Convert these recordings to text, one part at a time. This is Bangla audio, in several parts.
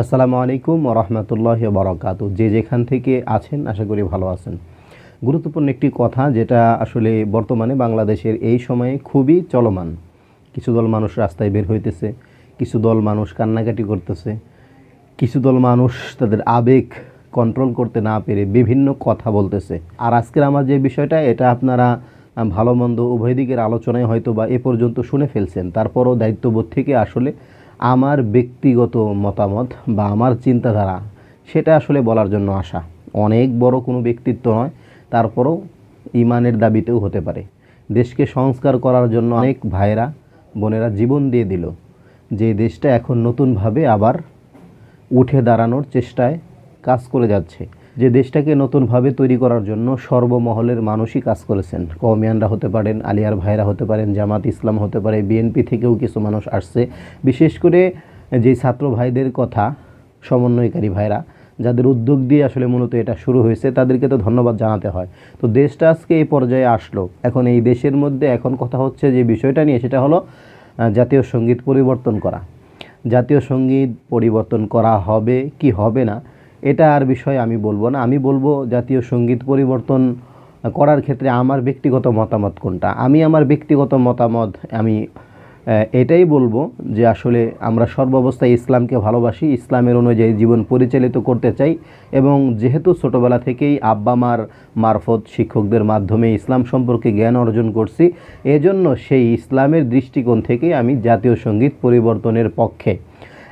আসসালামু আলাইকুম রহমতুল্লাহ বরকাত যে যেখান থেকে আছেন, আশা করি ভালো আছেন। গুরুত্বপূর্ণ একটি কথা, যেটা আসলে বর্তমানে বাংলাদেশের এই সময়ে খুবই চলমান। কিছু দল মানুষ রাস্তায় বের হইতেছে, কিছু দল মানুষ কান্নাকাটি করতেছে, কিছু দল মানুষ তাদের আবেগ কন্ট্রোল করতে না পেরে বিভিন্ন কথা বলতেছে। আর আজকের আমার যে বিষয়টা, এটা আপনারা ভালো মন্দ উভয় দিকের আলোচনায় হয়তো বা এ পর্যন্ত শুনে ফেলছেন। তারপরও দায়িত্ববোধ থেকে আসলে আমার ব্যক্তিগত মতামত বা আমার চিন্তাধারা, সেটা আসলে বলার জন্য আসা অনেক বড় কোনো ব্যক্তিত্ব নয়, তারপরও ইমানের দাবিতেও হতে পারে। দেশকে সংস্কার করার জন্য অনেক ভাইরা বোনেরা জীবন দিয়ে দিল। যে দেশটা এখন নতুনভাবে আবার উঠে দাঁড়ানোর চেষ্টায় কাজ করে যাচ্ছে। যে দেশটাকে নতুনভাবে তৈরি করার জন্য সর্বমহলের মানুষই কাজ করেছেন। কমিয়ানরা হতে পারেন, আলিয়ার ভাইরা হতে পারেন, জামাত ইসলাম হতে পারে, বিএনপি থেকেও কিছু মানুষ আসছে। বিশেষ করে যে ছাত্র ভাইদের কথা, সমন্বয়কারী ভাইরা, যাদের উদ্যোগ দিয়ে আসলে মূলত এটা শুরু হয়েছে, তাদেরকে তো ধন্যবাদ জানাতে হয়। তো দেশটা আজকে এই পর্যায়ে আসলো। এখন এই দেশের মধ্যে এখন কথা হচ্ছে যে বিষয়টা নিয়ে, সেটা হলো জাতীয় সংগীত পরিবর্তন করা। জাতীয় সংগীত পরিবর্তন করা হবে কি হবে না এটা আর বিষয় আমি বলব না। আমি বলব জাতীয় সংগীত পরিবর্তন করার ক্ষেত্রে আমার ব্যক্তিগত মতামত কোনটা? আমি আমার ব্যক্তিগত মতামত, আমি এটাই বলব যে আসলে আমরা সর্বাবস্থায় ইসলামকে ভালোবাসি, ইসলামের অনুযায়ী জীবন পরিচালিত করতে চাই এবং যেহেতু ছোটোবেলা থেকেই আব্বা মার মারফত শিক্ষকদের মাধ্যমে ইসলাম সম্পর্কে জ্ঞান অর্জন করছি, এজন্য সেই ইসলামের দৃষ্টিকোণ থেকে আমি জাতীয় সংগীত পরিবর্তনের পক্ষে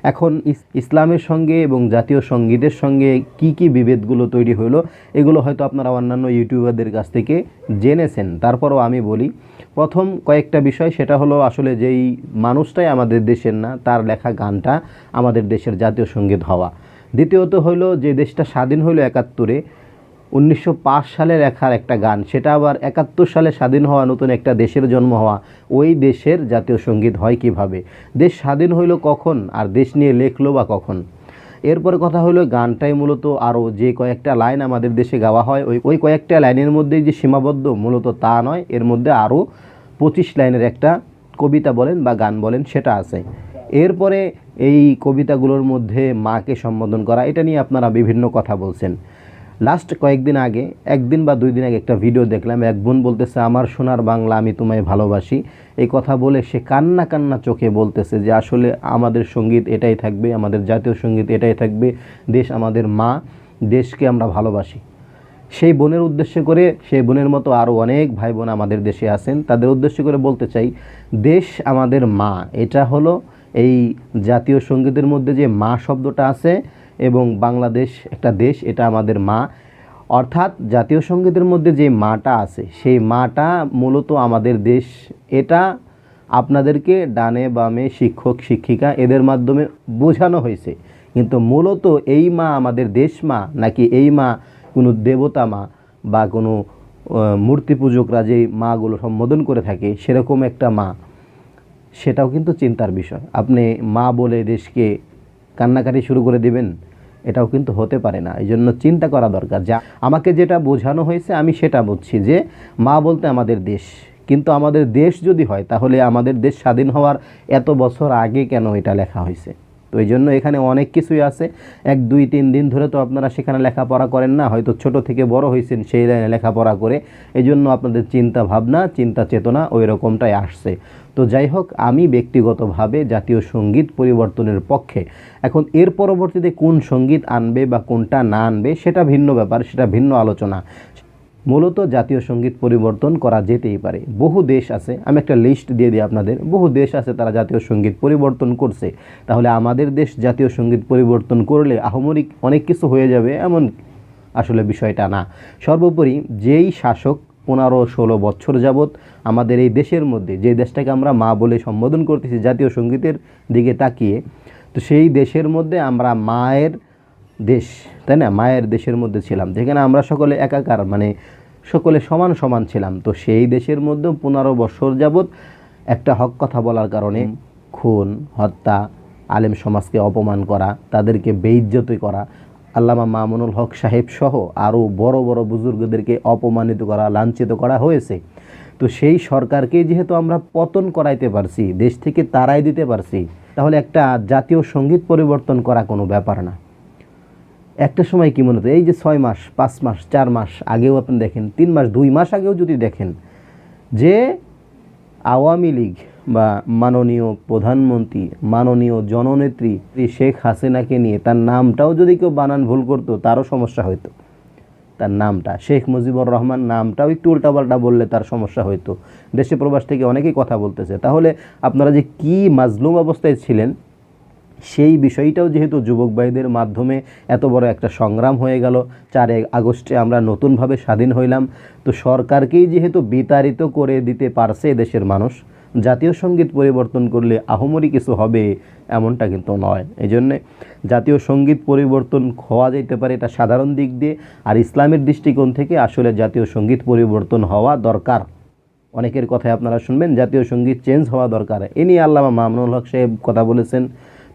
এখন ইস- ইসলামের সঙ্গে এবং জাতীয় সঙ্গীতের সঙ্গে কি কি বিভেদগুলো তৈরি হলো এগুলো হয়তো আপনারা অন্যান্য ইউটিউবারদের কাছ থেকে জেনেছেন। তারপরও আমি বলি, প্রথম কয়েকটা বিষয় সেটা হলো আসলে যেই মানুষটাই আমাদের দেশের না, তার লেখা গানটা আমাদের দেশের জাতীয় সংগীত হওয়া। দ্বিতীয়ত হলো যে দেশটা স্বাধীন হলো একাত্তরে উনিশশো পাঁচ সালে লেখার একটা গান। সেটা আবার একাত্তর সালে স্বাধীন হওয়া, নতুন একটা দেশের জন্ম হওয়া। ওই দেশের জাতীয় সংগীত হয় কীভাবে? দেশ স্বাধীন হইল কখন? আর দেশ নিয়ে লেখলো বা কখন? এরপরে কথা হলো গানটাই মূলত আরও যে কয়েকটা লাইন আমাদের দেশে গাওয়া হয়, ওই ওই কয়েকটা লাইনের মধ্যেই যে সীমাবদ্ধ, মূলত তা নয়, এর মধ্যে আরও পঁচিশ লাইনের একটা কবিতা বলেন বা গান বলেন, সেটা আছে। এরপরে এই কবিতাগুলোর মধ্যে মাকে সম্বোধন করা, এটা নিয়ে আপনারা বিভিন্ন কথা বলছেন। লাস্ট কয়েকদিন আগে, একদিন বা দুই দিন আগে একটা ভিডিও দেখলাম। এক বোন বলতেছে, আমার সোনার বাংলা আমি তোমায় ভালোবাসি। এই কথা বলে সে কান্না কান্না চোখে বলতেছে যে, আসলে আমাদের সংগীত এটাই থাকবে, আমাদের জাতীয় সংগীত এটাই থাকবে। দেশ আমাদের মা, দেশকে আমরা ভালোবাসি। সেই বোনের উদ্দেশ্য করে, সেই বোনের মতো আরও অনেক ভাই বোন আমাদের দেশে আছেন। তাদের উদ্দেশ্য করে বলতে চাই, দেশ আমাদের মা, এটা হলো এই জাতীয় সঙ্গীতের মধ্যে যে মা শব্দটা আছে এবং বাংলাদেশ একটা দেশ, এটা আমাদের মা। অর্থাৎ জাতীয় সঙ্গীতের মধ্যে যে মাটা আছে, সেই মাটা মূলত আমাদের দেশ। এটা আপনাদেরকে ডানে বামে শিক্ষক, শিক্ষিকা, এদের মাধ্যমে বোঝানো হয়েছে। কিন্তু মূলত এই মা আমাদের দেশ মা, নাকি এই মা কোনো দেবতা মা বা কোনো মূর্তি পূজকরা যে মাগুলো সম্বোধন করে থাকে, সেরকম একটা মা। সেটাও কিন্তু চিন্তার বিষয়। আপনি মা বলে দেশকে কান্নাকাটি শুরু করে দিবেন? এটাও কিন্তু হতে পারে না। এই জন্য চিন্তা করা দরকার যা আমাকে যেটা বোঝানো হয়েছে, আমি সেটা বুঝছি যে মা বলতে আমাদের দেশ। কিন্তু আমাদের দেশ যদি হয়, তাহলে আমাদের দেশ স্বাধীন হওয়ার এত বছর আগে কেন এটা লেখা হয়েছে? তো এই জন্য এখানে অনেক কিছুই আছে। এক, দুই, তিন দিন ধরে তো আপনারা সেখানে লেখাপড়া করেন না, হয়তো ছোট থেকে বড় হয়েছেন সেই লাইনে লেখাপড়া করে। এই জন্য আপনাদের চিন্তা ভাবনা, চিন্তা চেতনা ওই রকমটাই আসছে। তো যাই হোক, আমি ব্যক্তিগতভাবে জাতীয় সংগীত পরিবর্তনের পক্ষে। এখন এর পরবর্তীতে কোন সংগীত আনবে বা কোনটা না আনবে, সেটা ভিন্ন ব্যাপার, সেটা ভিন্ন আলোচনা। মূলত জাতীয় সংগীত পরিবর্তন করা যেতেই পারে। বহু দেশ আছে, আমি একটা লিস্ট দিয়ে দিই আপনাদের। বহু দেশ আছে তারা জাতীয় সংগীত পরিবর্তন করছে। তাহলে আমাদের দেশ জাতীয় সংগীত পরিবর্তন করলে আহমরিক অনেক কিছু হয়ে যাবে, এমন আসলে বিষয়টা না। সর্বোপরি যেই শাসক পনেরো ষোলো বছর যাবৎ আমাদের এই দেশের মধ্যে, যে দেশটাকে আমরা মা বলে সম্বোধন করতেছি জাতীয় সঙ্গীতের দিকে তাকিয়ে, তো সেই দেশের মধ্যে আমরা মায়ের দেশ তাই না? মায়ের দেশের মধ্যে ছিলাম যেখানে আমরা সকলে একাকার মানে সকলে সমান সমান ছিলাম। তো সেই দেশের মধ্যেও পনেরো বছর যাবৎ একটা হক কথা বলার কারণে খুন হত্যা আলেম সমাজকে অপমান করা তাদেরকে বেইজ্জতি করা আল্লামা মামুনুল হক সাহেব সহ আরও বড় বড় বুজুর্গদেরকে অপমানিত করা লাঞ্ছিত করা হয়েছে। তো সেই সরকারকে যেহেতু আমরা পতন করাইতে পারছি দেশ থেকে তারাই দিতে পারছি তাহলে একটা জাতীয় সংগীত পরিবর্তন করা কোনো ব্যাপার না। একটা সময় কী মনে হতো? এই যে ছয় মাস, পাঁচ মাস, চার মাস আগেও আপনি দেখেন, তিন মাস, দুই মাস আগেও যদি দেখেন যে আওয়ামী লীগ বা মাননীয় প্রধানমন্ত্রী, মাননীয় জননেত্রী শেখ হাসিনাকে নিয়ে তার নামটাও যদি কেউ বানান ভুল করতো, তারও সমস্যা হতো তার নামটা, শেখ মুজিবুর রহমান নামটাও একটু উল্টাপাল্টা বললে তার সমস্যা হতো দেশে প্রবাস থেকে অনেকেই কথা বলতেছে। তাহলে আপনারা যে কি মাজলুম অবস্থায় ছিলেন সেই বিষয়টাও যেহেতু যুবক ভাইদের মাধ্যমে এত বড় একটা সংগ্রাম হয়ে গেল, চার আগস্টে আমরা নতুনভাবে স্বাধীন হইলাম, তো সরকারকেই যেহেতু বিতাড়িত করে দিতে পারছে দেশের মানুষ, জাতীয় সংগীত পরিবর্তন করলে আহমরি কিছু হবে এমনটা কিন্তু নয়। এই জন্যে জাতীয় সংগীত পরিবর্তন হওয়া যেতে পারে এটা সাধারণ দিক দিয়ে, আর ইসলামের দৃষ্টিকোণ থেকে আসলে জাতীয় সংগীত পরিবর্তন হওয়া দরকার। অনেকের কথায় আপনারা শুনবেন, জাতীয় সংগীত চেঞ্জ হওয়া দরকার। এ নিয়ে আল্লামা মামনুল হক সাহেব কথা বলেছেন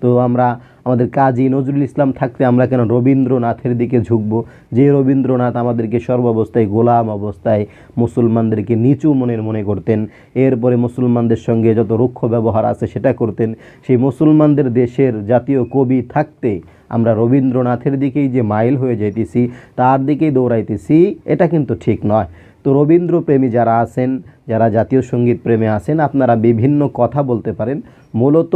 তো আমরা আমাদের কাজী নজরুল ইসলাম থাকতে আমরা কেন রবীন্দ্রনাথের দিকে ঝুঁকব? যে রবীন্দ্রনাথ আমাদেরকে সর্বাবস্থায় গোলাম অবস্থায় মুসলমানদেরকে নিচু মনের মনে করতেন, এরপরে মুসলমানদের সঙ্গে যত রুক্ষ ব্যবহার আছে সেটা করতেন, সেই মুসলমানদের দেশের জাতীয় কবি থাকতে আমরা রবীন্দ্রনাথের দিকেই যে মাইল হয়ে যাইতেছি, তার দিকেই দৌড়াইতেছি, এটা কিন্তু ঠিক নয়। তো রবীন্দ্রপ্রেমী যারা আছেন, যারা জাতীয় সংগীত প্রেমে আছেন, আপনারা বিভিন্ন কথা বলতে পারেন। মূলত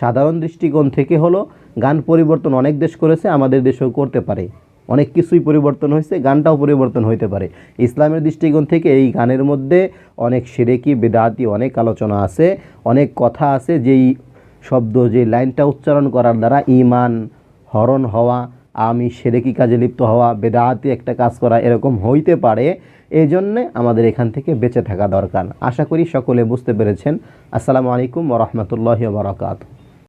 সাধারণ দৃষ্টিকোণ থেকে হলো গান পরিবর্তন অনেক দেশ করেছে, আমাদের দেশেও করতে পারে। অনেক কিছুই পরিবর্তন হয়েছে, গানটাও পরিবর্তন হইতে পারে। ইসলামের দৃষ্টিকোণ থেকে এই গানের মধ্যে অনেক সেরেকি, বেদাতি, অনেক আলোচনা আছে, অনেক কথা আছে, যেই শব্দ যে লাইনটা উচ্চারণ করার দ্বারা ইমান হরণ হওয়া, আমি সেরেকি কাজে লিপ্ত হওয়া, বেদাতি একটা কাজ করা এরকম হইতে পারে এই জন্যে আমাদের এখান থেকে বেঁচে থাকা দরকার। আশা করি সকলে বুঝতে পেরেছেন। আসসালামু আলাইকুম ওরহমতুল্লাহ বারকাত